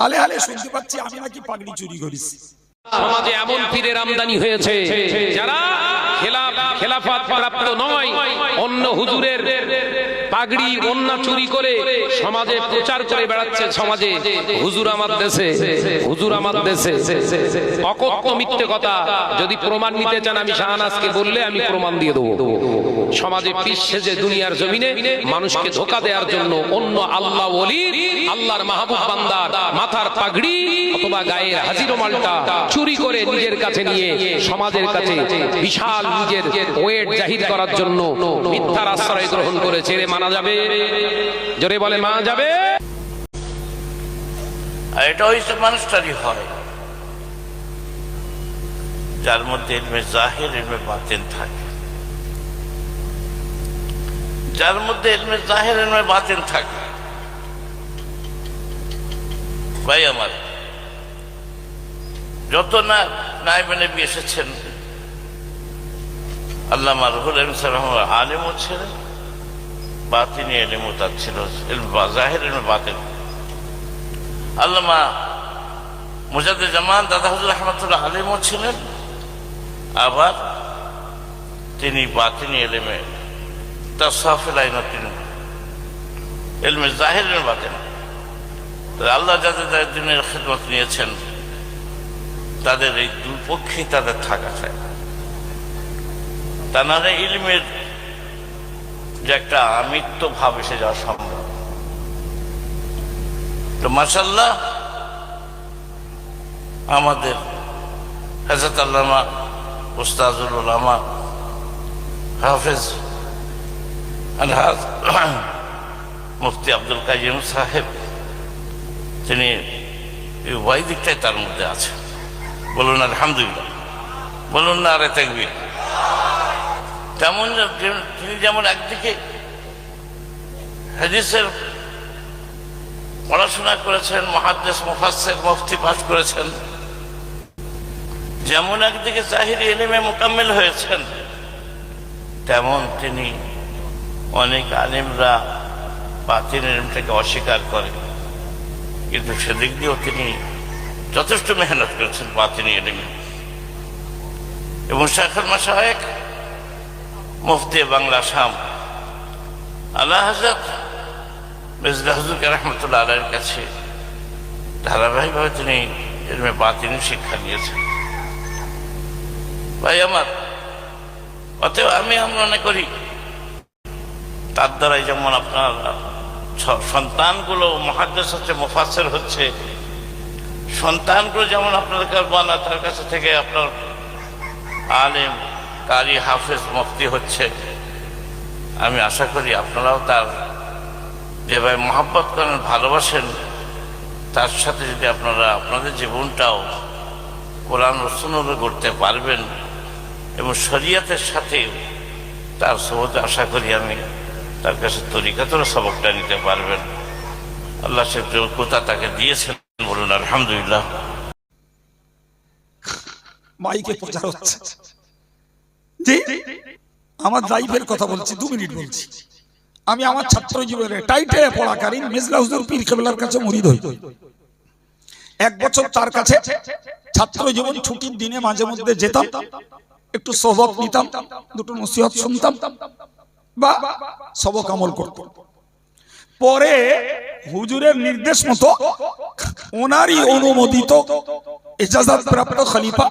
হালে হালে শুনতে পাচ্ছি, আমি নাকি পাগড়ি চুরি করেছি। সমাজে এমন পীরের আমদানি হয়েছে, যারা খেলাফ খেলাফত প্রাপ্ত নয়, অন্য হুজুরের পাগড়ি অন্য চুরি করে সমাজে প্রচার করে বেড়াচ্ছে সমাজে। হুজুর আমার দেশে, হুজুর আমার দেশে। অকথ্য কথা, যদি প্রমাণ নিতে চান, আমি শাহনাজকে বললে আমি প্রমাণ দিয়ে দেবো। সমাজে পিস সেজে দুনিয়ার জমিনে মানুষকে ধোকা দেওয়ার জন্য অন্য আল্লাহ ওলি, আল্লাহর মাহবুব বান্দার মাথার পাগড়ি অথবা গায়ের হাজিরো মালটা চুরি করে নিজের কাছে নিয়ে সমাজের কাছে বিশাল নিজের ওয়েট জাহির করার জন্য মিথ্যার আশ্রয় গ্রহণ করে ছেড়ে মানা যাবে। জোরে বলে মানা যাবে। এটা সব মানুষটারই হয়। যার মধ্যে এলমে জাহের, এলমে বাতেন থাকে। যার মধ্যে এলমে জাহের, এলমে বাতেন থাকে। ভাই আমার, যত না নাইবে নবী এসেছেন আল্লামা রহুল আলম সালাম আলেমও ছিলেন। বাতিনি এলেমও তার ছিল এলমে জাহের এলমে বাতেন আল্লামা মুজাদ্দ জামান, দাদা হুজুর রহমতুল্লাহ আলিমও ছিলেন। আবার তিনি বাতিনি এলেমে তার সাফেল আইনও তিনি এলমে জাহিরের বাতেন আল্লাহ যাদের দিনের খেদমত নিয়েছেন, তাদের এই দুপক্ষেই তাদের থাকা চাই। তা নাহলে ইলমের যে একটা আমিত্ব ভাব এসে যাওয়া সম্ভব। তো মাসাল্লাহ আমাদের হাজরত আল্লামা উস্তাজুল উলামা হাফেজ আলহাজ মুফতি আব্দুল কাজিম সাহেব, তিনি এই উভয় দিকটাই তার মধ্যে আছে। বলুন আলহামদুলিল্লাহ। বলুন না আরে থাকবি তেমন তিনি যেমন একদিকে হাদিসের পড়াশোনা করেছেন মহাদেশ মুফাসের মুফতি পাঠ করেছেন, যেমন একদিকে জাহিরি এলেমে মোকাম্মেল হয়েছেন, তেমন তিনি অনেক আলিমরা বাতিন এলেমটাকে অস্বীকার করে কিন্তু সেদিক দিয়েও তিনি যথেষ্ট মেহনত করেছেন বাতিনি এলেমে এবং শেখর মাসায়েক মুফতি বাংলা শাম আল্লাহ হাজরত, মেজদা হুজুরকে রহমতুল্লাহ আলের কাছে ধারাবাহিকভাবে তিনি এরমে বাতিনি শিক্ষা নিয়েছেন ভাই আমার, অতএব আমি মনে করি, তার দ্বারাই যেমন আপনার সন্তানগুলো মহাদেশ হচ্ছে মুফাসের হচ্ছে, সন্তানগুলো যেমন আপনার বানা তার কাছে থেকে আপনার আলেম কারি হাফেজ মুফতি হচ্ছে। আমি আশা করি আপনারাও তার যেভাবে মহাব্বত করেন, ভালোবাসেন, তার সাথে যদি আপনারা আপনাদের জীবনটাও কোরআন রসুনরে করতে পারবেন এবং শরিয়াতের সাথে তার সবতে আশা করি আমি তার কাছে তরিকাতর সবকটা নিতে পারবেন। আল্লাহ সে যোগ্যতা তাকে দিয়েছেন বলুন, আলহামদুলিল্লাহ। মাইকে প্রচার হচ্ছে। জি আমার লাইফের কথা বলছি, দু মিনিট বলছি। আমি আমার ছাত্র জীবনে টাইটে পড়াকালীন মেজলা হুজুর পীর কেবলার কাছে মুরিদ হই। এক বছর তার কাছে ছাত্র জীবন ছুটির দিনে মাঝে মধ্যে যেতাম, একটু সবক নিতাম, দুটো নসিহত শুনতাম বা সবক আমল করতাম। পরে হুজুরের নির্দেশ মতো ওনারই অনুমোদিত প্রাপ্ত খলিফা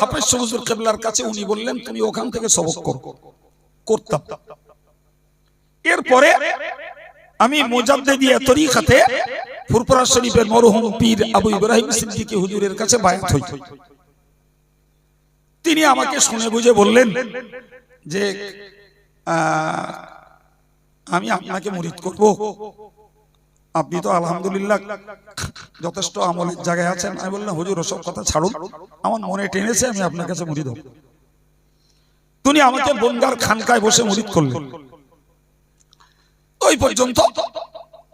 হাফেজ হুজুর কেবলার কাছে উনি বললেন, তুমি ওখান থেকে সবক করো। করতাম। এরপরে আমি ফুরপুরা শরীফের মরহুম পীর আবু ইব্রাহিম হুজুরের কাছে বায়াত হই। তিনি আমাকে শুনে বুঝে বললেন যে আমি আপনাকে মুরিদ করব। আপনি তো আলহামদুলিল্লাহ যথেষ্ট আমলের জায়গায় আছেন। আমি বললাম, হুজুর, ওসব কথা ছাড়ুন। আমার মনে টেনেছে, আমি আপনার কাছে মুরিদ হব তিনি আমাকে বনগার খানকায় বসে মুরিদ করলেন। ওই পর্যন্ত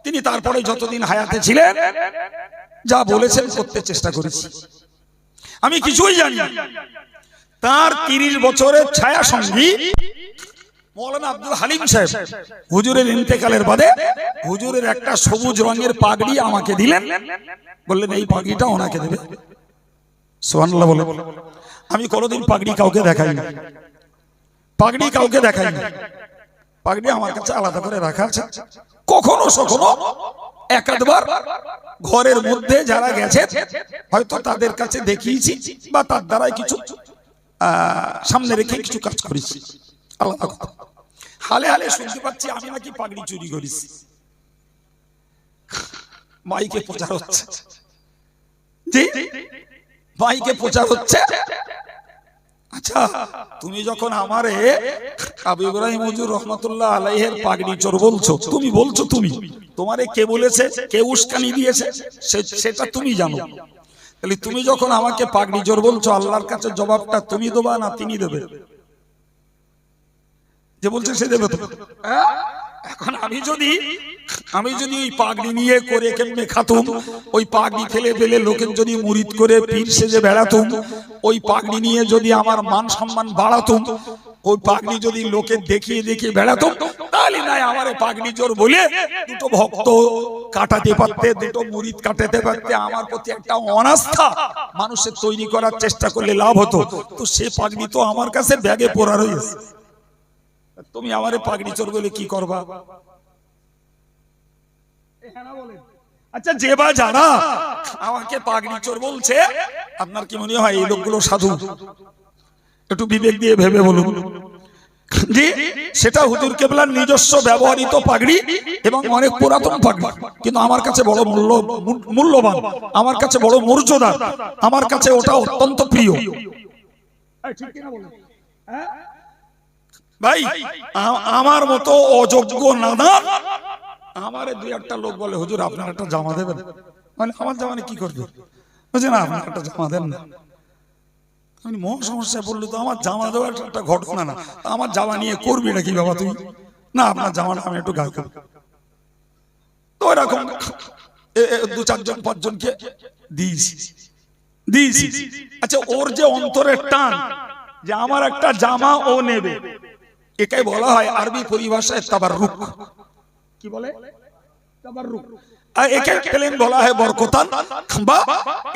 তিনি তারপরে যতদিন হায়াতে ছিলেন, যা বলেছেন করতে চেষ্টা করেছি। আমি কিছুই জানি তার তিরিশ বছরের ছায়া সঙ্গী বাদে হুজুরের একটা সবুজ রঙের পাগড়ি আমাকে দিলেন। বললেন, এই পাগড়িটা ওনাকে বলে, আমি কোনোদিন পাগড়ি কাউকে দেখাই না পাগড়ি কাউকে দেখাই না পাগড়ি আমার কাছে আলাদা করে রাখা আছে। কখনো সখনো একাধবার ঘরের মধ্যে যারা গেছে, হয়তো তাদের কাছে দেখিয়েছি বা তার দ্বারাই কিছু সামনে রেখে কিছু কাজ করেছি। আলাদা কথা হালে হালে শুনতে পাচ্ছি, আমি নাকি পাগড়ি চুরি করেছি। মাইকে প্রচার হচ্ছে। মাইকে প্রচার হচ্ছে? আচ্ছা তুমি যখন আমারে আবু ইব্রাহিম হুজুর রহমতুল্লাহ আলাইহের পাগড়ি চোর বলছো, তুমি বলছো তুমি। তোমারে কে বলেছে? কে উস্কানি দিয়েছে? সেটা তুমি জানো। তাহলে তুমি যখন আমাকে পাগড়ি চোর বলছো, আল্লাহর কাছে জবাবটা তুমি দেবা না তিনি দেবে? যে বলছে সে দেবে তো হ্যাঁ? এখন আমি যদি আমি যদি ওই পাগড়ি নিয়ে করে কেমনে খাতুম, ওই পাগড়ি ফেলে ফেলে লোকের যদি মুরিদ করে পীর সেজে বেড়াতুম, ওই পাগড়ি নিয়ে যদি আমার মান সম্মান বাড়াতুম, ওই পাগড়ি যদি লোকে দেখিয়ে দেখিয়ে বেড়াতুম, তাহলে নাই আমার পাগড়ি জোর বলে দুটো ভক্ত কাটাতে পারতে, দুটো মুরিদ কাটাতে পারতে, আমার প্রতি একটা অনাস্থা। মানুষের তৈরি করার চেষ্টা করলে লাভ হতো। তো সে পাগড়ি তো আমার কাছে ব্যাগে পড়া রয়েছে। তুমি আমারে পাগড়ি চোর বলে কি করবা? আচ্ছা যে বা যারা আমাকে পাগড়ি চোর বলছে আপনার কি মনে হয় এই লোকগুলো সাধু? একটু বিবেক দিয়ে ভেবে বলুন। জি সেটা হুজুর কেবলার নিজস্ব ব্যবহৃত পাগড়ি এবং অনেক পুরাতন পাগড়ি। কিন্তু আমার কাছে বড় মূল্য মূল্যবান আমার কাছে বড় মর্যাদা আমার কাছে ওটা অত্যন্ত প্রিয়। ঠিক কিনা বলেন হ্যাঁ? ভাই আমার মতো অযোগ্য নাদান আমারে দুই একটা লোক বলে, হুজুর, আপনার একটা জামা দেবেন? মানে আমার জামানে কি করবে? বলছে না আপনার একটা জামা দেন না। আমি মহা সমস্যায় বলল তো আমার জামা দেওয়ার একটা ঘটনা না। আমার জামা নিয়ে করবি নাকি বাবা তুই? না, আপনার জামাটা আমি একটু গায়ে করব। তো এরকম দু চারজন, পাঁচজনকে দিয়েছি দিয়েছি আচ্ছা ওর যে অন্তরের টান যে আমার একটা জামা ও নেবে। এটাই বলা হয় আরবি পরিভাষায় তাবার রুক কি বলে? তাবাররুক। আর একে প্লেন বলা হয় বরকতান। বা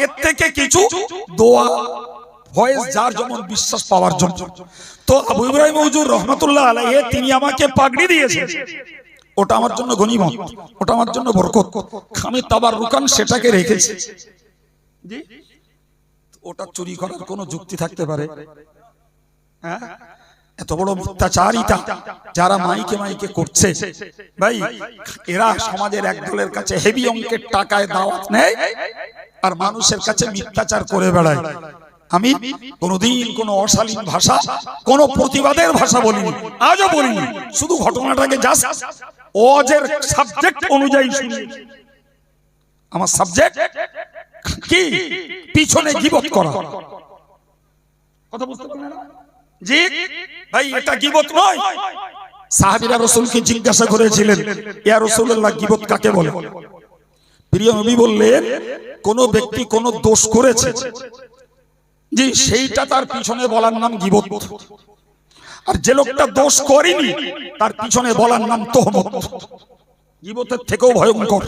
এর থেকে কিছু দোয়া, ভয়েস যার যেমন বিশ্বাস পাওয়ার জন্য। তো আবু ইব্রাহিম হুজুর রহমতুল্লাহ আলাইহি, তিনি আমাকে পাগড়ি দিয়েছেন। ওটা আমার জন্য গনিমত ওটা আমার জন্য বরকত। আমি তাবার রুকান সেটাকে রেখেছি। ওটা চুরি করার কোনো যুক্তি থাকতে পারে। হ্যাঁ? এত বড় মিথ্যাচারিতা যারা মাইকে মাইকে করছে। ভাই, এরা সমাজের এক দলের কাছে হেভি অঙ্কের টাকায় দাওয়াত নেয় আর মানুষের কাছে মিথ্যাচার করে বেড়ায়। আমি কোনোদিন কোনো অশালীন ভাষা, কোন প্রতিবাদের ভাষা বলিনি, আজও বলিনি। শুধু ঘটনাটাকে জাস্ট অজের সাবজেক্ট অনুযায়ী শুনিয়েছি। আমার সাবজেক্ট কি? পিছনে গিবত করা। কথা বুঝতে পারলেন? না? জি ভাই, এটা গিবত নয়। সাহাবীরা রাসূলকে জিজ্ঞাসা করেছিলেন, ইয়া রাসূলুল্লাহ, গিবত কাকে বলে? প্রিয় নবী বললেন, কোন ব্যক্তি কোন দোষ করেছে? জি, সেইটা তার পিছনে বলার নাম গিবত। আর যে লোকটা দোষ করেনি, তার পিছনে বলার নাম তোহমত। গিবতের থেকেও ভয়ঙ্কর।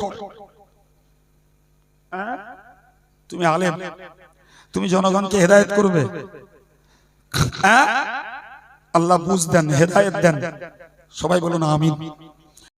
হ্যাঁ? তুমি আলেম। তুমি জনগণকে হেদায়ত করবে? আল্লাহ বুঝ দেন হেদায়ত দেন। সবাই বলুন আমিন।